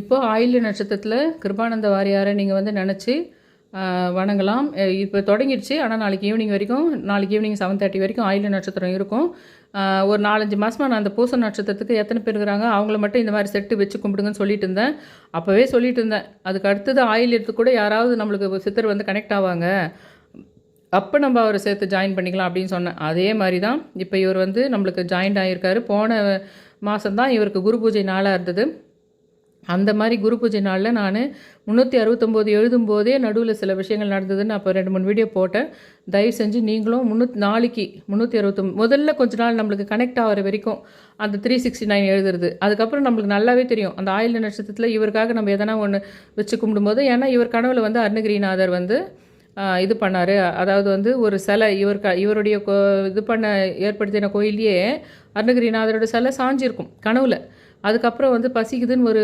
இப்போ ஆயுள் நட்சத்திரத்தில் கிருபானந்த வாரியாரை நீங்கள் வந்து நினச்சி வணங்கலாம். இப்போ தொடங்கிடுச்சு. ஆனால் நாளைக்கு ஈவினிங் வரைக்கும் நாளைக்கு ஈவினிங் செவன் தேர்ட்டி வரைக்கும் ஆயுள் நட்சத்திரம் இருக்கும். ஒரு நாலஞ்சு மாதமாக நான் அந்த பூச நட்சத்திரத்துக்கு எத்தனை பேர் இருக்கிறாங்க அவங்கள மட்டும் இந்த மாதிரி செட்டு வச்சு கும்பிடுங்கன்னு சொல்லிட்டு இருந்தேன். அப்போவே சொல்லிட்டு இருந்தேன். அதுக்கு அடுத்தது ஆயில்யத்துக்கு கூட யாராவது நம்மளுக்கு சித்தர் வந்து கனெக்ட் ஆவாங்க. அப்போ நம்ம அவரை சேர்த்து ஜாயின் பண்ணிக்கலாம் அப்படின்னு சொன்னேன். அதே மாதிரி தான் இப்போ இவர் வந்து நம்மளுக்கு ஜாயின் ஆகியிருக்காரு போன மாதம் தான் இவருக்கு குரு பூஜை நாளாக இருந்தது. அந்த மாதிரி குரு பூஜை நாளில் நான் முந்நூற்றி அறுபத்தொம்போது எழுதும்போதே நடுவில் சில விஷயங்கள் நடந்ததுன்னு அப்போ ரெண்டு மூணு வீடியோ போட்டேன். தயவு செஞ்சு நீங்களும் முந்நூற்றி நாளைக்கு முந்நூற்றி அறுபத்தொம்பது முதல்ல கொஞ்ச நாள் நம்மளுக்கு கனெக்ட் ஆகிற வரைக்கும் அந்த த்ரீ சிக்ஸ்டி நைன் எழுதுறது. அதுக்கப்புறம் நம்மளுக்கு நல்லாவே தெரியும். அந்த ஆயுள் நட்சத்திரத்தில் இவருக்காக நம்ம எதனா ஒன்று வச்சு கும்பிடும்போது ஏன்னா இவர் கனவில் வந்து அருணகிரிநாதர் வந்து இது பண்ணார். அதாவது வந்து ஒரு சிலை இவர் க இவருடைய கோ இது பண்ண ஏற்படுத்தின கோயிலையே அருணகிரிநாதரோட சிலை சாஞ்சிருக்கும் கனவில். அதுக்கப்புறம் வந்து பசிக்குதுன்னு ஒரு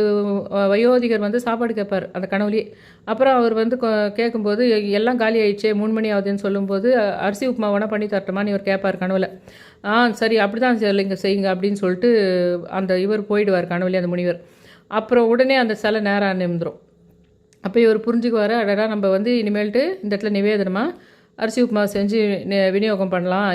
வயோதிகர் வந்து சாப்பாடு கேட்பார் அந்த கனவுலேயே. அப்புறம் அவர் வந்து கேட்கும்போது எல்லாம் காலி ஆயிடுச்சே மூணு மணி ஆகுதுன்னு சொல்லும்போது அரிசி உப்புமா வேணால் பண்ணி தரட்டுமான்னு இவர் கேட்பார் கனவுல. ஆ சரி அப்படி தான் செய்யுங்க செய்யுங்க அப்படின்னு சொல்லிட்டு அந்த இவர் போயிடுவார் கனவுலேயே அந்த முனிவர். அப்புறம் உடனே அந்த சிலை நேராக நிமிந்துடும் அப்போ இவர் புரிஞ்சுக்குவார் அடடா நம்ம வந்து இனிமேல்ட்டு இந்த இடத்துல நிவேதனமாக அரிசி உப்புமா செஞ்சு விநியோகம் பண்ணலாம்.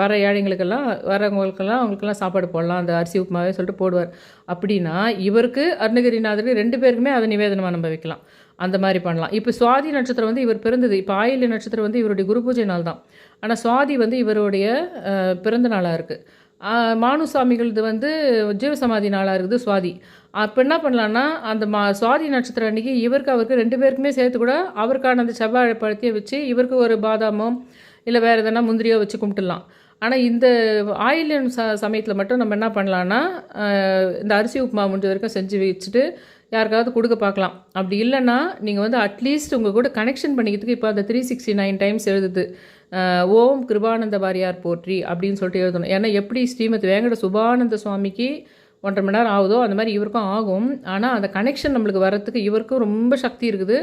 வர ஏழைங்களுக்கெல்லாம் வரவங்களுக்கெல்லாம் அவங்களுக்கெல்லாம் சாப்பாடு போடலாம். அந்த அரிசி உப்புமாவே சொல்லிட்டு போடுவார். அப்படின்னா இவருக்கு அருணகிரிநாதருக்கு ரெண்டு பேருக்குமே அதை நிவேதனமாக நம்ம வைக்கலாம் அந்த மாதிரி பண்ணலாம். இப்போ சுவாதி நட்சத்திரம் வந்து இவர் பிறந்தது. இப்போ ஆயில்ய நட்சத்திரம் வந்து இவருடைய குரு பூஜை நாள் தான் ஆனால் சுவாதி வந்து இவருடைய பிறந்த நாளாக இருக்குது மானுசாமிகளது வந்து ஜீவசமாதி நாளாக இருக்குது சுவாதி. அப்போ என்ன பண்ணலான்னா அந்த மா சுவாதி நட்சத்திரம் அன்றைக்கி இவருக்கு அவருக்கு ரெண்டு பேருக்குமே சேர்த்து கூட அவருக்கான அந்த செவ்வாழை பழத்தையே வச்சு இவருக்கு ஒரு பாதாமோ இல்லை வேறு எதனா முந்திரியோ வச்சு கும்பிட்டுலாம். ஆனால் இந்த ஆயில்யம் ச சமயத்தில் மட்டும் நம்ம என்ன பண்ணலான்னா இந்த அரிசி உப்புமா முடிஞ்ச வரைக்கும் செஞ்சு வச்சுட்டு யாருக்காவது கொடுக்க பார்க்கலாம். அப்படி இல்லைன்னா நீங்கள் வந்து அட்லீஸ்ட் உங்கள் கூட கனெக்ஷன் பண்ணிக்கிறதுக்கு இப்போ அந்த த்ரீ சிக்ஸ்டி நைன் டைம்ஸ் எழுதுது ஓம் கிருபானந்த வாரியார் போற்றி அப்படின்னு சொல்லிட்டு எழுதணும். ஏன்னா எப்படி ஸ்ரீமத் வேங்கட சுபானந்த சுவாமிக்கு ஒன்றரை மணி நேரம் ஆகுதோ அந்த மாதிரி இவருக்கும் ஆகும். ஆனால் அந்த கனெக்ஷன் நம்மளுக்கு வரத்துக்கு இவருக்கும் ரொம்ப சக்தி இருக்குது.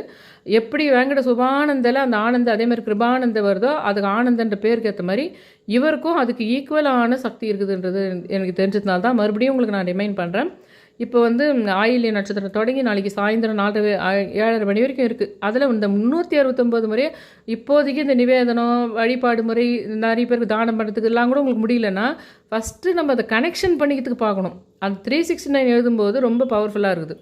எப்படி வேங்கட சுபானந்தில் அந்த ஆனந்த அதே மாதிரி கிருபானந்த வருதோ அதுக்கு ஆனந்தன்ற பேருக்கு ஏற்ற மாதிரி இவருக்கும் அதுக்கு ஈக்குவலான சக்தி இருக்குதுன்றது எனக்கு தெரிஞ்சதுனால தான் மறுபடியும் உங்களுக்கு நான் ரிமைண்ட் பண்ணுறேன் இப்போ வந்து ஆயில்ய நட்சத்திரம் தொடங்கி நாளைக்கு சாயந்தரம் நாலு ஏழரை மணி வரைக்கும் இருக்குது அதில் இந்த முந்நூற்றி அறுபத்தொம்போது முறை இப்போதைக்கு இந்த நிவேதனம் வழிபாடு முறை நிறைய பேருக்கு தானம் பண்ணுறதுக்கு எல்லாம் கூட உங்களுக்கு முடியலன்னா ஃபஸ்ட்டு நம்ம அதை கனெக்ஷன் பண்ணிக்கிறதுக்கு பார்க்கணும். அந்த த்ரீ சிக்ஸ்டி நைன் எழுதும்போது ரொம்ப பவர்ஃபுல்லாக இருக்குது.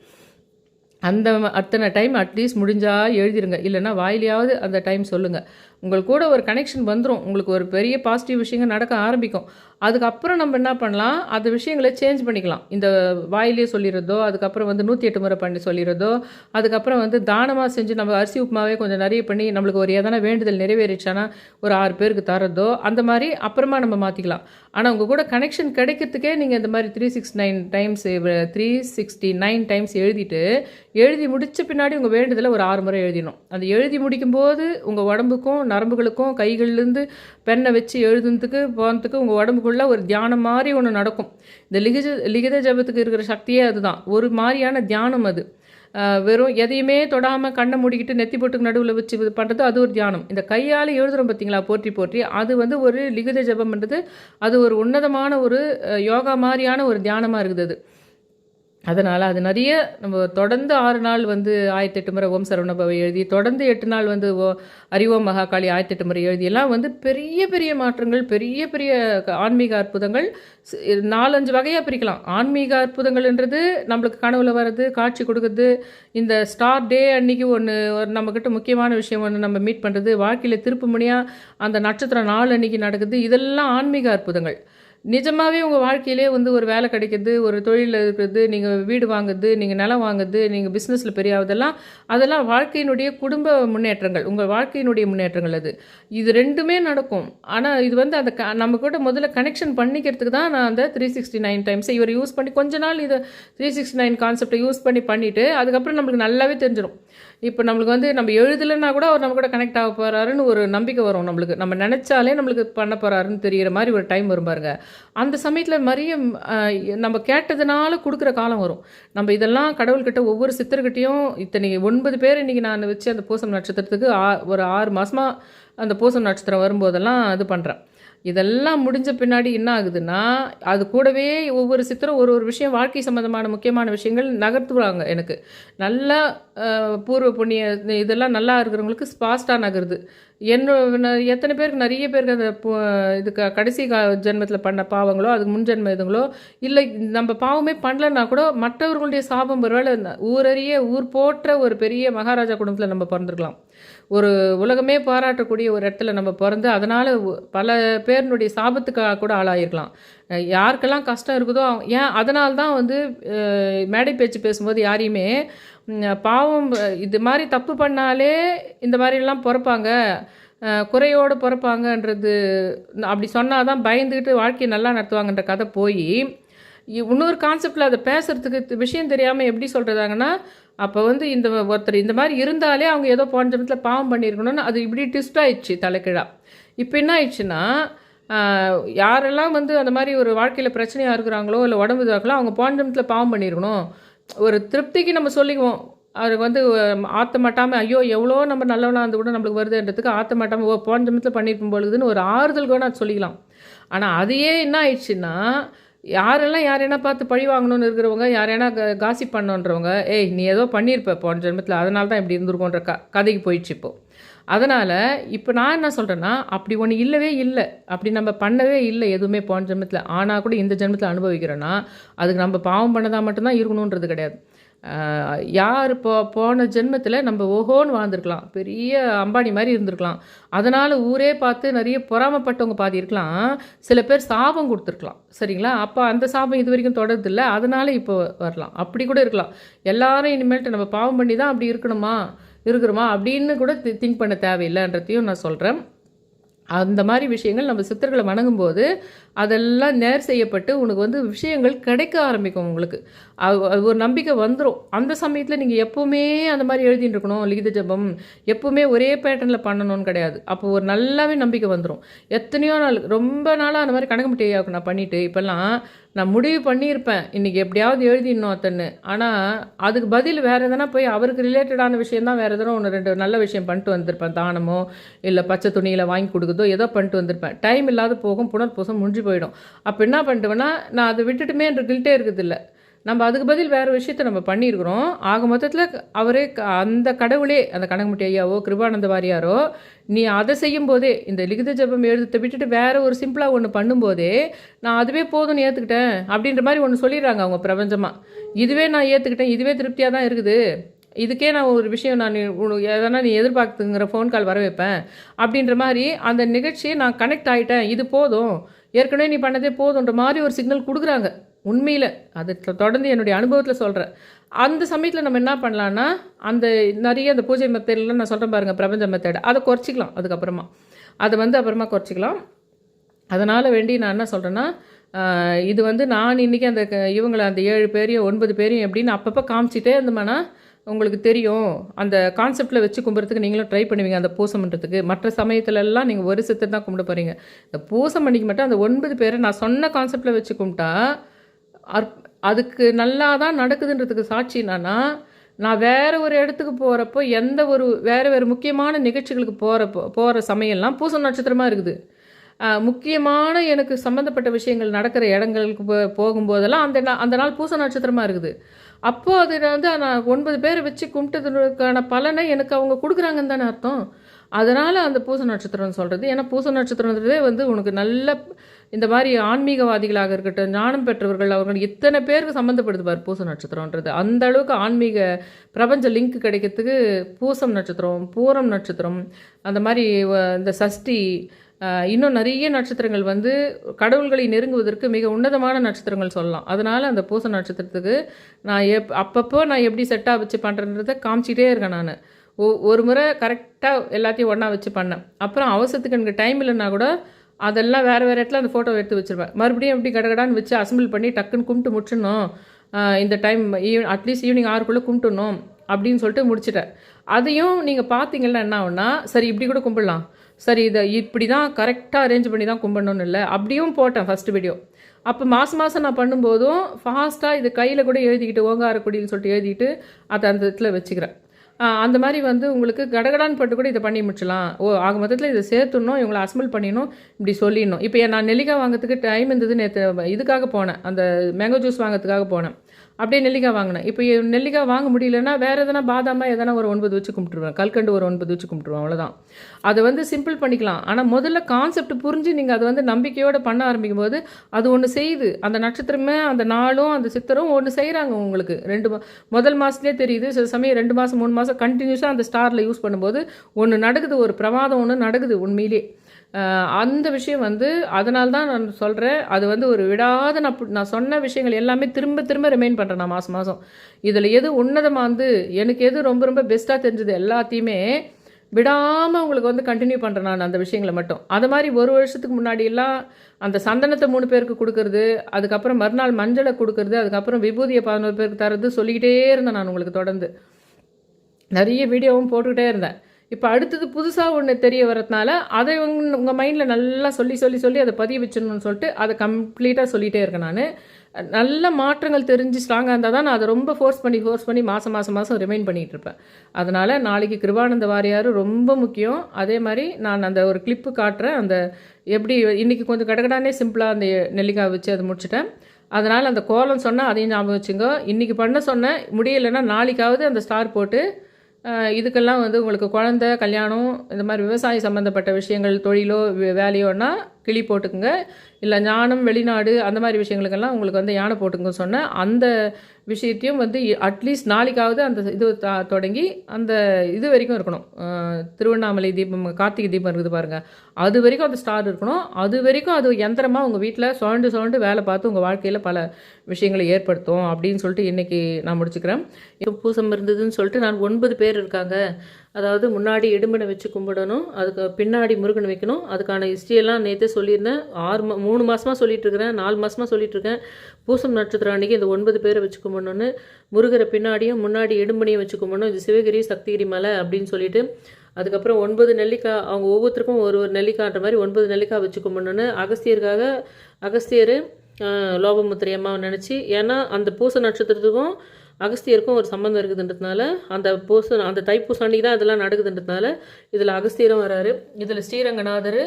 அந்த அத்தனை டைம் அட்லீஸ்ட் முடிஞ்சால் எழுதிருங்க. இல்லைன்னா வாயிலையாவது அந்த டைம் சொல்லுங்கள் உங்களுக்கு கூட ஒரு கனெக்ஷன் வந்துடும் உங்களுக்கு ஒரு பெரிய பாசிட்டிவ் விஷயங்கள் நடக்க ஆரம்பிக்கும். அதுக்கப்புறம் நம்ம என்ன பண்ணலாம்? அந்த விஷயங்களை சேஞ்ச் பண்ணிக்கலாம். இந்த வாயிலே சொல்லிடுறதோ அதுக்கப்புறம் வந்து நூற்றி எட்டு முறை பண்ணி சொல்லிடுறதோ அதுக்கப்புறம் வந்து தானமாக செஞ்சு நம்ம அரிசி உப்புமாவே கொஞ்சம் நிறைய பண்ணி நம்மளுக்கு ஒரு எதனா வேண்டுதல் நிறைவேறிச்சானா ஒரு ஆறு பேருக்கு தரதோ அந்த மாதிரி அப்புறமா நம்ம மாற்றிக்கலாம் ஆனால் உங்கள் கூட கனெக்ஷன் கிடைக்கிறதுக்கே நீங்கள் இந்த மாதிரி three six nine times three sixty nine times எழுதிட்டு எழுதி முடித்த பின்னாடி உங்கள் வேண்டுதலை ஒரு ஆறு முறை எழுதிடணும். அந்த எழுதி முடிக்கும்போது உங்கள் உடம்புக்கும் நரம்புகளுக்கும் கைகள்லேருந்து பெண்ணை வச்சு எழுதுனதுக்கு போனதுக்கு உங்கள் உடம்புக்குள்ளே ஒரு தியானம் மாதிரி ஒன்று நடக்கும். இந்த லிகித லிகித ஜபத்துக்கு இருக்கிற சக்தியே அதுதான். ஒரு மாதிரியான தியானம் அது. வெறும் எதையுமே தொடாமல் கண்ணை மூடிக்கிட்டு நெத்தி போட்டுக்கு நடுவில் வச்சு இது பண்ணுறது அது ஒரு தியானம். இந்த கையால் எழுதுகிறோம் பார்த்தீங்களா போற்றி போற்றி அது வந்து ஒரு லிகித ஜபம்ன்றது அது ஒரு உன்னதமான ஒரு யோகா மாதிரியான ஒரு தியானமாக இருக்குது அது. அதனால் அது நிறைய நம்ம தொடர்ந்து ஆறு நாள் வந்து ஆயிரத்தெட்டு முறை ஓம் சரவணபவை எழுதி தொடர்ந்து எட்டு நாள் வந்து ஓ அறிவோம் மகாகாளி ஆயிரத்தெட்டு முறை எழுதி எல்லாம் வந்து பெரிய பெரிய மாற்றங்கள் பெரிய பெரிய க- ஆன்மீக அற்புதங்கள் நாலஞ்சு வகையாக பிரிக்கலாம். ஆன்மீக அற்புதங்கள்ன்றது நம்மளுக்கு கனவுல வர்றது காட்சி கொடுக்குறது இந்த ஸ்டார் டே அன்னைக்கு ஒன்று ஒரு நம்மக்கிட்ட முக்கியமான விஷயம் ஒன்று நம்ம மீட் பண்ணுறது வாழ்க்கையில் திருப்பு முனையாக அந்த நட்சத்திரம் நாள் அன்னைக்கு நடக்குது இதெல்லாம் ஆன்மீக அற்புதங்கள். நிஜமாகவே உங்கள் வாழ்க்கையிலே வந்து ஒரு வேலை கிடைக்கிறது ஒரு தொழிலில் இருக்கிறது நீங்கள் வீடு வாங்குறது நீங்கள் நிலம் வாங்குறது நீங்கள் பிஸ்னஸில் பெரிய ஆகுதெல்லாம் அதெல்லாம் வாழ்க்கையினுடைய குடும்ப முன்னேற்றங்கள். உங்கள் வாழ்க்கையினுடைய முன்னேற்றங்கள் அது. இது ரெண்டுமே நடக்கும். ஆனால் இது வந்து அந்த க நம்ம கூட முதல்ல கனெக்ஷன் பண்ணிக்கிறதுக்கு தான் நான் அந்த த்ரீ சிக்ஸ்டி நைன் டைம்ஸை இவர் யூஸ் பண்ணி கொஞ்ச நாள் இதை த்ரீ சிக்ஸ்டி நைன் கான்செப்டை யூஸ் பண்ணி பண்ணிவிட்டு அதுக்கப்புறம் நம்மளுக்கு நல்லாவே தெரிஞ்சிடும் இப்போ நம்மளுக்கு வந்து நம்ம எழுதலைன்னா கூட அவர் நம்ம கூட கனெக்ட் ஆக போகிறாருன்னு ஒரு நம்பிக்கை வரும் நம்மளுக்கு. நம்ம நினச்சாலே நம்மளுக்கு பண்ண போகிறாருன்னு தெரிகிற மாதிரி ஒரு டைம் வரும் பாருங்க. அந்த சமயத்தில் நிறைய நம்ம கேட்டதுனால கொடுக்குற காலம் வரும். நம்ம இதெல்லாம் கடவுள்கிட்ட ஒவ்வொரு சித்தர்கிட்டையும் இத்தனை ஒன்பது பேர் இன்றைக்கி நான் வச்சு அந்த பூசம் நட்சத்திரத்துக்கு ஆ ஒரு ஆறு மாதமாக அந்த பூசம் நட்சத்திரம் வரும்போதெல்லாம் இது பண்ணுறேன் இதெல்லாம் முடிஞ்ச பின்னாடி என்ன ஆகுதுன்னா அது கூடவே ஒவ்வொரு சித்திரம் ஒரு ஒரு விஷயம் வாழ்க்கை சம்மந்தமான முக்கியமான விஷயங்கள் நகர்த்துவாங்க எனக்கு. நல்லா பூர்வ புண்ணிய இதெல்லாம் நல்லா இருக்கிறவங்களுக்கு ஃபாஸ்ட்டாக நகருது. என்ன எத்தனை பேருக்கு நிறைய பேருக்கு அந்த இது கடைசி கா ஜென்மத்தில் பண்ண பாவங்களோ அதுக்கு முன் ஜென்ம இதுங்களோ இல்லை நம்ம பாவமே பண்ணலன்னா கூட மற்றவர்களுடைய சாபம் ஒருவேளை ஊரறிய ஊர் போற்ற ஒரு பெரிய மகாராஜா குடும்பத்தில் நம்ம பிறந்திருக்கலாம். ஒரு உலகமே பாராட்டக்கூடிய ஒரு இடத்துல நம்ம பிறந்து அதனால் பல பேருனுடைய சாபத்துக்காக கூட ஆளாயிருக்கலாம். யாருக்கெல்லாம் கஷ்டம் இருக்குதோ ஏன் அதனால தான் வந்து மேடை பேச்சு பேசும்போது யாரையுமே பாவம் இது மாதிரி தப்பு பண்ணாலே இந்த மாதிரிலாம் பிறப்பாங்க. குறையோடு பிறப்பாங்கன்றது அப்படி சொன்னால் தான் பயந்துக்கிட்டு வாழ்க்கையை நல்லா நடத்துவாங்கன்ற கதை போய் இன்னொரு கான்செப்டில் அதை பேசுறதுக்கு விஷயம் தெரியாமல் எப்படி சொல்கிறதாங்கன்னா அப்போ வந்து இந்த ஒருத்தர் இந்த மாதிரி இருந்தாலே அவங்க ஏதோ போன ஜென்மத்தில் பாவம் பண்ணியிருக்கணும்னு அது இப்படி ட்விஸ்ட் ஆயிடுச்சு தலைக்கீழாக இப்போ என்ன ஆயிடுச்சுன்னா யாரெல்லாம் வந்து அந்த மாதிரி ஒரு வாழ்க்கையில் பிரச்சனையாக இருக்கிறாங்களோ இல்லை உடம்பு இதாங்களோ அவங்க போன ஜென்மத்தில் பாவம் பண்ணியிருக்கணும் ஒரு திருப்திக்கு நம்ம சொல்லிக்குவோம். அது வந்து ஆற்ற மாட்டாமல் ஐயோ எவ்வளோ நம்ம நல்லவனாக இருந்து கூட நம்மளுக்கு வருதுன்றதுக்கு ஆற்ற மாட்டாமல் ஓ போன ஜென்மத்தில் பண்ணியிருக்கும் பொழுதுன்னு ஒரு ஆறுதல் கூட நான் சொல்லிக்கலாம். ஆனால் அதையே என்ன ஆயிடுச்சுன்னா யாரெல்லாம் யாரையா பார்த்து பழி வாங்கணும்னு இருக்கிறவங்க யாரையா காசி பண்ணணுன்றவங்க ஏய் நீ ஏதோ பண்ணியிருப்ப போன ஜென்மத்தில். அதனால தான் இப்படி இருந்திருக்கோன்ற க கதைக்கு போயிடுச்சு இப்போ. அதனால் இப்போ நான் என்ன சொல்கிறேன்னா அப்படி ஒன்று இல்லவே இல்லை. அப்படி நம்ம பண்ணவே இல்லை எதுவுமே போன ஜென்மத்தில். ஆனால் கூட இந்த ஜென்மத்தில் அனுபவிக்கிறோன்னா அதுக்கு நம்ம பாவம் பண்ணதாக மட்டும்தான் இருக்கணுன்றது கிடையாது. யார் போ போன ஜென்மத்தில் நம்ம ஓஹோன்னு வாழ்ந்துருக்கலாம். பெரிய அம்பானி மாதிரி இருந்திருக்கலாம். அதனால் ஊரே பார்த்து நிறைய பொறாமப்பட்டவங்க பாதி இருக்கலாம். சில பேர் சாபம் கொடுத்துருக்கலாம். சரிங்களா? அப்போ அந்த சாபம் இது வரைக்கும் தொடருதில்ல அதனால இப்போ வரலாம். அப்படி கூட இருக்கலாம். எல்லாரும் இனிமேல்ட்டு நம்ம பாவம் பண்ணி தான் அப்படி இருக்கணுமா? இருக்கிறோமா அப்படின்னு கூட திங்க் பண்ண தேவையில்லைன்றதையும் நான் சொல்கிறேன் அந்த மாதிரி விஷயங்கள் நம்ம சித்தர்களை வணங்கும்போது அதெல்லாம் நேர் செய்யப்பட்டு உனக்கு வந்து விஷயங்கள் கிடைக்க ஆரம்பிக்கும் உங்களுக்கு. அது ஒரு நம்பிக்கை வந்துடும் அந்த சமயத்தில் நீங்கள் எப்போவுமே அந்த மாதிரி எழுதிட்டு இருக்கணும் லிகித ஜபம் எப்போவுமே ஒரே பேட்டர்னில் பண்ணணும்னு கிடையாது. அப்போ ஒரு நல்லாவே நம்பிக்கை வந்துடும் எத்தனையோ நாள் ரொம்ப நாளாக அந்த மாதிரி கணக்கு முட்டையாக நான் பண்ணிவிட்டு இப்போல்லாம் நான் முடிவு பண்ணியிருப்பேன். இன்றைக்கி எப்படியாவது எழுதிடணும் அத்தன்னு. ஆனால் அதுக்கு பதில் வேறு எதனா போய் அவருக்கு ரிலேட்டடான விஷயம் தான் வேறு எதனா ஒன்று ரெண்டு நல்ல விஷயம் பண்ணிட்டு வந்திருப்பேன். தானமோ இல்லை பச்சை துணியில் வாங்கி கொடுக்குதோ ஏதோ பண்ணிட்டு வந்திருப்பேன். டைம் இல்லாத போகும் புனர்பூசம் முடிஞ்சு போயிடும். அப்போ என்ன பண்ணிட்டுவேன்னா நான் அதை விட்டுட்டுமே என்ற கில்ட்டே இருக்குது இல்லை நம்ம அதுக்கு பதில் வேறு விஷயத்த நம்ம பண்ணியிருக்கிறோம். ஆக மொத்தத்தில் அவரே க- அந்த கடவுளே அந்த கனகமுட்டி ஐயாவோ கிருபானந்த வாரியாரோ நீ அதை செய்யும் போதே இந்த லிகித ஜபம் எழுதத்தை விட்டுட்டு வேற ஒரு சிம்பிளாக ஒன்று பண்ணும்போதே நான் அதுவே போதும்னு ஏற்றுக்கிட்டேன் அப்படின்ற மாதிரி ஒன்று சொல்லிடுறாங்க அவங்க பிரபஞ்சமாக இதுவே நான் ஏற்றுக்கிட்டேன் இதுவே திருப்தியாக தான் இருக்குது. இதுக்கே நான் ஒரு விஷயம் நான் உனக்கு எதனா நீ எதிர்பார்க்குங்கிற ஃபோன் கால் வர வைப்பேன் அப்படின்ற மாதிரி அந்த நிகழ்ச்சியை நான் கனெக்ட் ஆகிட்டேன் இது போதும். ஏற்கனவே நீ பண்ணதே போதுன்ற மாதிரி ஒரு சிக்னல் கொடுக்குறாங்க. உண்மையில் அது தொடர்ந்து என்னுடைய அனுபவத்தில் சொல்கிறேன் அந்த சமயத்தில் நம்ம என்ன பண்ணலான்னா அந்த நிறைய அந்த பூஜை மெத்தட்லாம் நான் சொல்கிறேன் பாருங்கள் பிரபஞ்ச மெத்தட். அதை குறைச்சிக்கலாம் அதுக்கப்புறமா. அதை வந்து அப்புறமா குறைச்சிக்கலாம். அதனால் வேண்டி நான் என்ன சொல்கிறேன்னா இது வந்து நான் இன்றைக்கி அந்த க- இவங்களை அந்த ஏழு பேரையும் ஒன்பது பேரையும் எப்படின்னு அப்பப்போ காமிச்சிட்டே இருந்தோம்னா உங்களுக்கு தெரியும். அந்த கான்செப்டில் வச்சு கும்பிட்றதுக்கு நீங்களும் ட்ரை பண்ணுவீங்க அந்த பூசம் பண்ணுறதுக்கு மற்ற சமயத்துலலாம் நீங்கள் ஒரு சித்தர் தான் கும்பிட போகிறீங்க இந்த பூசம் பண்ணிக்க மட்டும் அந்த ஒன்பது பேரை நான் சொன்ன கான்செப்டில் வச்சு கும்பிட்டா அற்- அதுக்கு நல்லா தான் நடக்குதுன்றதுக்கு சாட்சி என்னன்னா நான் வேறு ஒரு இடத்துக்கு போகிறப்போ எந்த ஒரு வேறு வேறு முக்கியமான நிகழ்ச்சிகளுக்கு போகிறப்போ போகிற சமயம்லாம் பூசம் நட்சத்திரமாக இருக்குது. முக்கியமான எனக்கு சம்மந்தப்பட்ட விஷயங்கள் நடக்கிற இடங்களுக்கு போ- போகும்போதெல்லாம் அந்த நா- அந்த நாள் பூச நட்சத்திரமாக இருக்குது. அப்போ அது வந்து நான் ஒன்பது பேரை வச்சு கும்பிட்டதுக்கான பலனை எனக்கு அவங்க கொடுக்குறாங்கன்னு தானே அர்த்தம். அதனால் அந்த பூச நட்சத்திரம் சொல்கிறது ஏன்னா பூச நட்சத்திரன்றதே வந்து உனக்கு நல்ல இந்த மாதிரி ஆன்மீகவாதிகளாக இருக்கட்டும் ஞானம் பெற்றவர்கள் அவர்கள் இத்தனை பேருக்கு சம்மந்தப்படுது பூச நட்சத்திரம்ன்றது. அந்த அளவுக்கு ஆன்மீக பிரபஞ்ச லிங்க் கிடைக்கிறதுக்கு பூசம் நட்சத்திரம் பூரம் நட்சத்திரம் அந்த மாதிரி இந்த சஷ்டி இன்னும் நிறைய நட்சத்திரங்கள் வந்து கடவுள்களை நெருங்குவதற்கு மிக உன்னதமான நட்சத்திரங்கள் சொல்லலாம். அதனால் அந்த பூச நட்சத்திரத்துக்கு நான் எப் அப்பப்போ நான் எப்படி செட்டாக வச்சு பண்ணுறன்றதை காமிச்சிட்டே இருக்கேன் நான். ஒ ஒரு முறை கரெக்டாக எல்லாத்தையும் ஒன்றா வச்சு பண்ணேன். அப்புறம் அவசரத்துக்கு எனக்கு டைம் இல்லைன்னா கூட அதெல்லாம் வேறு வேறு இடத்துல அந்த ஃபோட்டோ எடுத்து வச்சுருப்பேன். மறுபடியும் எப்படி கடகடான்னு வச்சு அசம்பிள் பண்ணி டக்குன்னு கும்பிட்டு முடிச்சிடணும். இந்த time eve at least evening ஆறுக்குள்ளே கும்பிட்டுணும் அப்படின்னு சொல்லிட்டு முடிச்சிட்டேன். அதையும் நீங்கள் பார்த்தீங்கன்னா என்ன ஆகுனா சரி இப்படி கூட கும்பிடலாம். சரி இதை இப்படி தான் கரெக்டாக அரேஞ்ச் பண்ணி தான் கும்பிடணும்னு இல்லை. அப்படியும் போட்டேன் ஃபஸ்ட்டு வீடியோ அப்போ மாதம் மாதம் நான் பண்ணும்போதும் ஃபாஸ்ட்டாக இது கையில் கூட எழுதிக்கிட்டு ஓங்காரக்குடின்னு சொல்லிட்டு எழுதிக்கிட்டு அதை அந்த இடத்துல வச்சுக்கிறேன். அந்த மாதிரி வந்து உங்களுக்கு கடகடான்னு பட்டு கூட இதை பண்ணி முடிச்சலாம் ஓ ஆக மொத்தத்தில் இதை சேர்த்துடணும் இவங்களை அசம்பிள் பண்ணிடணும் இப்படி சொல்லிடணும். இப்போ நான் நெல்லிக்காய் வாங்குறதுக்கு டைம் இருந்தது நேற்று இதுக்காக போனேன். அந்த மேங்கோ ஜூஸ் வாங்குறதுக்காக போனேன். அப்படியே நெல்லிக்காய் வாங்கினேன். இப்போ நெல்லிக்காய் வாங்க முடியலன்னா வேறு எதனா பாதாமா எதனா ஒரு ஒன்பது வச்சு கும்பிட்டுருவேன். கல்கண்டு ஒரு ஒன்பது வச்சு கும்பிட்டுருவேன் அவ்வளோதான் அதை வந்து சிம்பிள் பண்ணிக்கலாம். ஆனால் முதல்ல கான்செப்ட் புரிஞ்சு நீங்கள் அதை வந்து நம்பிக்கையோடு பண்ண ஆரம்பிக்கும் போது அது ஒன்று செய்யுது. அந்த நட்சத்திரமே அந்த நாளும் அந்த சித்தரும் ஒன்று செய்கிறாங்க உங்களுக்கு. ரெண்டு மா- முதல் மாதத்துலேயே தெரியுது சில சமயம் ரெண்டு மாதம் மூணு மாதம் கண்டினியூஸாக அந்த ஸ்டாரில் யூஸ் பண்ணும்போது ஒன்று நடக்குது ஒரு பிரமாதம் ஒன்று நடக்குது உண்மையிலே. அந்த விஷயம் வந்து அதனால தான் நான் சொல்கிறேன் அது வந்து ஒரு விடாத நான் நான் சொன்ன விஷயங்கள் எல்லாமே திரும்ப திரும்ப ரிமைண்ட் பண்ணுறேன் நான் மாதம் மாதம் இதில் எது உன்னதமாக வந்து எனக்கு எது ரொம்ப ரொம்ப பெஸ்ட்டாக தெரிஞ்சது எல்லாத்தையுமே விடாமல் உங்களுக்கு வந்து கண்டினியூ பண்ணுறேன் நான் அந்த விஷயங்களை மட்டும். அது மாதிரி ஒரு வருஷத்துக்கு முன்னாடியெல்லாம் அந்த சந்தனத்தை மூணு பேருக்கு கொடுக்கறது அதுக்கப்புறம் மறுநாள் மஞ்சளை கொடுக்கறது அதுக்கப்புறம் விபூதியை பதினோரு பேருக்கு தரது சொல்லிக்கிட்டே இருந்தேன் நான் உங்களுக்கு தொடர்ந்து. நிறைய வீடியோவும் போட்டுக்கிட்டே இருந்தேன். இப்போ அடுத்தது புதுசாக ஒன்று தெரிய வரதுனால அதை உங்கள் மைண்டில் நல்லா சொல்லி சொல்லி சொல்லி அதை பதிய வச்சிடணும்னு சொல்லிட்டு அதை கம்ப்ளீட்டாக சொல்லிகிட்டே இருக்கேன் நான். நல்ல மாற்றங்கள் தெரிஞ்சு ஸ்ட்ராங்காக இருந்தால் தான் நான் அதை ரொம்ப ஃபோர்ஸ் பண்ணி ஃபோர்ஸ் பண்ணி மாதம் மாதம் மாதம் ரிமைண்ட் பண்ணிகிட்டு இருப்பேன். அதனால் நாளைக்கு கிருபானந்த வாரியார் ரொம்ப முக்கியம். அதே மாதிரி நான் அந்த ஒரு கிளிப்பு காட்டுறேன். அந்த எப்படி இன்றைக்கி கொஞ்சம் கடகடானே சிம்பிளாக அந்த நெல்லிக்காய் வச்சு அதை முடிச்சிட்டேன். அதனால் அந்த கோலம் சொன்னால் அதையும் ஞாபகம் வச்சுங்க இன்றைக்கி பண்ண சொன்னேன். முடியலைன்னா நாளைக்காவது அந்த ஸ்டார் போட்டு இதுக்கெல்லாம் வந்து உங்களுக்கு குழந்த கல்யாணம் இந்த மாதிரி விவசாயம் சம்மந்தப்பட்ட விஷயங்கள் தொழிலோ வே- வேலையோன்னா கிளி போட்டுக்குங்க. இல்லை ஞானம் வெளிநாடு அந்த மாதிரி விஷயங்களுக்கெல்லாம் உங்களுக்கு வந்து யானை போட்டுங்க சொன்ன அந்த விஷயத்தையும் வந்து அட்லீஸ்ட் நாளைக்காவது அந்த இது த- தொடங்கி அந்த இது வரைக்கும் இருக்கணும். திருவண்ணாமலை தீபம் கார்த்திகை தீபம் இருக்குது பாருங்கள் அது வரைக்கும் அந்த ஸ்டார் இருக்கணும். அது வரைக்கும் அது யந்திரமாக உங்கள் வீட்டில் சுழண்டு சுழண்டு வேலை பார்த்து உங்கள் வாழ்க்கையில் பல விஷயங்களை ஏற்படுத்தும் அப்படின்னு சொல்லிட்டு இன்றைக்கி நான் முடிச்சுக்கிறேன். இப்போ பூசம் இருந்ததுன்னு சொல்லிட்டு நான் ஒன்பது பேர் இருக்காங்க. அதாவது முன்னாடி இடும்பனை வச்சு கும்பிடணும் அதுக்கு பின்னாடி முருகன் வைக்கணும். அதுக்கான ஹிஸ்ட்ரியெல்லாம் நேற்றே சொல்லியிருந்தேன். ஆறு மா மூணு மாதமாக சொல்லிட்டுருக்கிறேன் நாலு மாதமாக சொல்லிட்டு இருக்கேன் பூசம் நட்சத்திரம் அன்னைக்கு இந்த ஒன்பது பேரை வச்சு கும்பிடணும்னு முருகரை பின்னாடியும் முன்னாடி இடும்பனையும் வச்சு கும்பிடணும். இது சிவகிரி சக்திகிரி மலை அப்படின்னு சொல்லிட்டு. அதுக்கப்புறம் ஒன்பது நெல்லிக்காய் அவங்க ஒவ்வொருத்தருக்கும் ஒரு ஒரு நெல்லிக்காய்ன்ற மாதிரி ஒன்பது நெல்லிக்காய் வச்சு கும்பிடணும்னு அகஸ்தியருக்காக அகஸ்தியர் லோபமுத்திரை அம்மாவை நினச்சி ஏன்னா அந்த பூச நட்சத்திரத்துக்கும் அகஸ்தியருக்கும் ஒரு சம்மந்தம் இருக்குதுன்றதுனால அந்த பூச அந்த தைப்பூசம் அன்னைக்கு தான் இதெல்லாம் நடக்குதுன்றதுனால இதில் அகஸ்தியரும் வராரு. இதில் ஸ்ரீரங்கநாதர்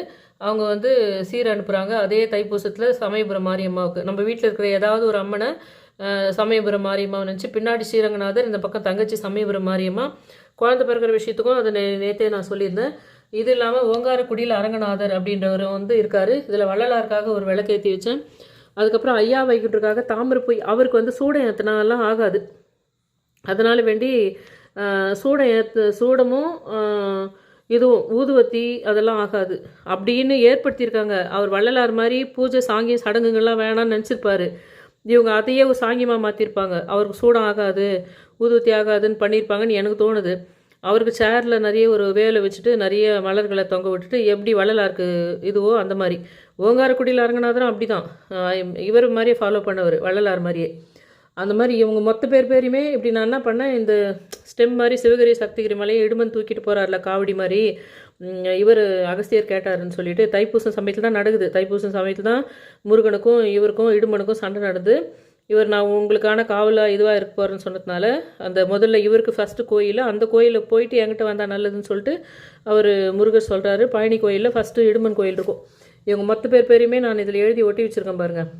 அவங்க வந்து சீர் அனுப்புகிறாங்க அதே தைப்பூசத்தில் சமயபுரம் மாரியம்மாவுக்கு. நம்ம வீட்டில் இருக்கிற ஏதாவது ஒரு அம்மனை சமயபுரம் மாரியம்மாவை நினச்சி பின்னாடி ஸ்ரீரங்கநாதர் இந்த பக்கம் தங்கச்சி சமயபுரம் மாரியம்மா. குழந்தை பிறக்கிற விஷயத்துக்கும் அதை நே நேற்றே நான் சொல்லியிருந்தேன். இது இல்லாமல் ஓங்காரக்குடியில் அரங்கநாதர் அப்படின்றவர் வந்து இருக்கார். இதில் வள்ளலாருக்காக ஒரு விளக்கேற்றி வச்சேன். அதுக்கப்புறம் ஐயா வைகுண்டருக்காக தாமிரப்பொய் அவருக்கு வந்து சூட ஏற்றினாலாம் ஆகாது. அதனால் வேண்டி சூட ஏற்று சூடமும் இதுவும் ஊதுவத்தி அதெல்லாம் ஆகாது. அப்படின்னு ஏற்படுத்தியிருக்காங்க. அவர் வள்ளலார் மாதிரி பூஜை சாங்கியம் சடங்குங்கள்லாம் வேணாம்னு நினச்சிருப்பாரு. இவங்க அதையே ஒரு சாங்கியமாக மாற்றிருப்பாங்க அவருக்கு சூடம் ஆகாது ஊதுவத்தி ஆகாதுன்னு பண்ணியிருப்பாங்கன்னு எனக்கு தோணுது. அவருக்கு சேரில் நிறைய ஒரு வேலை வச்சுட்டு நிறைய மலர்களை தொங்க விட்டுட்டு எப்படி வள்ளலாருக்கு இதுவோ அந்த மாதிரி. ஓங்காரக்குடியில் அரங்கநாதரும் அப்படி தான் இவர் மாதிரியே ஃபாலோ பண்ணவர் வள்ளலார் மாதிரியே. அந்த மாதிரி இவங்க மொத்த பேர் பேரையுமே இப்படி நான் என்ன பண்ணேன் இந்த ஸ்டெம் மாதிரி சிவகிரி சக்திகிரி மலையை இடுமன் தூக்கிட்டு போகிறார்ல காவடி மாதிரி. இவர் அகஸ்தியர் கேட்டாருன்னு சொல்லிட்டு தைப்பூசம் சமயத்தில் தான் நடக்குது. தைப்பூசம் சமயத்தில் தான் முருகனுக்கும் இவருக்கும் இடுமனுக்கும் சண்டை நடந்து. இவர் நான் உங்களுக்கான காவலாக இதுவாக இருக்க போகிறேன்னு சொன்னதுனால அந்த முதல்ல இவருக்கு ஃபஸ்ட்டு கோயில் அந்த கோயிலில் போயிட்டு என்கிட்ட வந்தால் நல்லதுன்னு சொல்லிட்டு அவர் முருகர் சொல்கிறாரு பழனி கோயிலில் ஃபஸ்ட்டு இடுமன் கோயில் இருக்கும். இவங்க மொத்த பேர் பேரையுமே நான் இதில் எழுதி ஒட்டி வச்சுருக்கேன் பாருங்கள்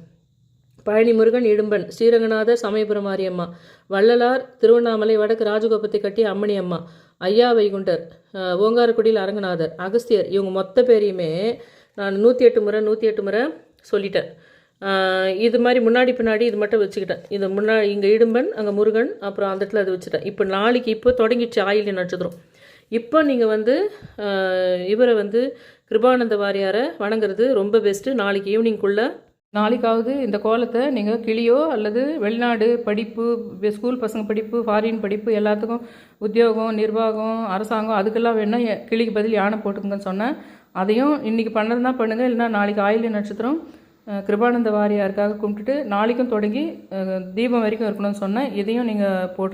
பழனி முருகன் இடும்பன் ஸ்ரீரங்கநாதர் சமயபுரம் மாரியம்மா வள்ளலார் திருவண்ணாமலை வடக்கு ராஜகோபத்தை கட்டிய அம்மணி அம்மா ஐயா வைகுண்டர் ஓங்காரக்குடியில் அரங்கநாதர் அகஸ்தியர் இவங்க மொத்த பேரையுமே நான் நூற்றி எட்டு முறை நூற்றி எட்டு முறை சொல்லிட்டேன். இது மாதிரி முன்னாடி பின்னாடி இது மட்டும் வச்சுக்கிட்டேன். இது முன்னாடி இங்கே இடும்பன் அங்கே முருகன் அப்புறம் அந்த இடத்துல அது வச்சுட்டேன். இப்போ நாளைக்கு இப்போ தொடங்கிடுச்சு ஆயில்ய நட்சத்திரம். இப்போ நீங்கள் வந்து இவரை வந்து கிருபானந்த வாரியாரை வணங்குறது ரொம்ப பெஸ்ட்டு நாளைக்கு ஈவினிங்குள்ளே நாளைக்காவது இந்த கோலத்தை நீங்கள் கிளியோ அல்லது வெளிநாடு படிப்பு ஸ்கூல் பசங்க படிப்பு ஃபாரின் படிப்பு எல்லாத்துக்கும் உத்தியோகம் நிர்வாகம் அரசாங்கம் அதுக்கெல்லாம் வேணால் கிளிக்கு பதில் யானை போட்டுக்கோங்கன்னு சொன்னேன். அதையும் இன்றைக்கி பண்ணது தான் பண்ணுங்கள் இல்லைன்னா நாளைக்கு ஆயில்ய நட்சத்திரம் கிருபானந்த வாரியாருக்காக கும்பிட்டுட்டு நாளைக்கும் தொடங்கி தீபம் வரைக்கும் இருக்கணும்னு சொன்னேன். இதையும் நீங்கள் போட்டு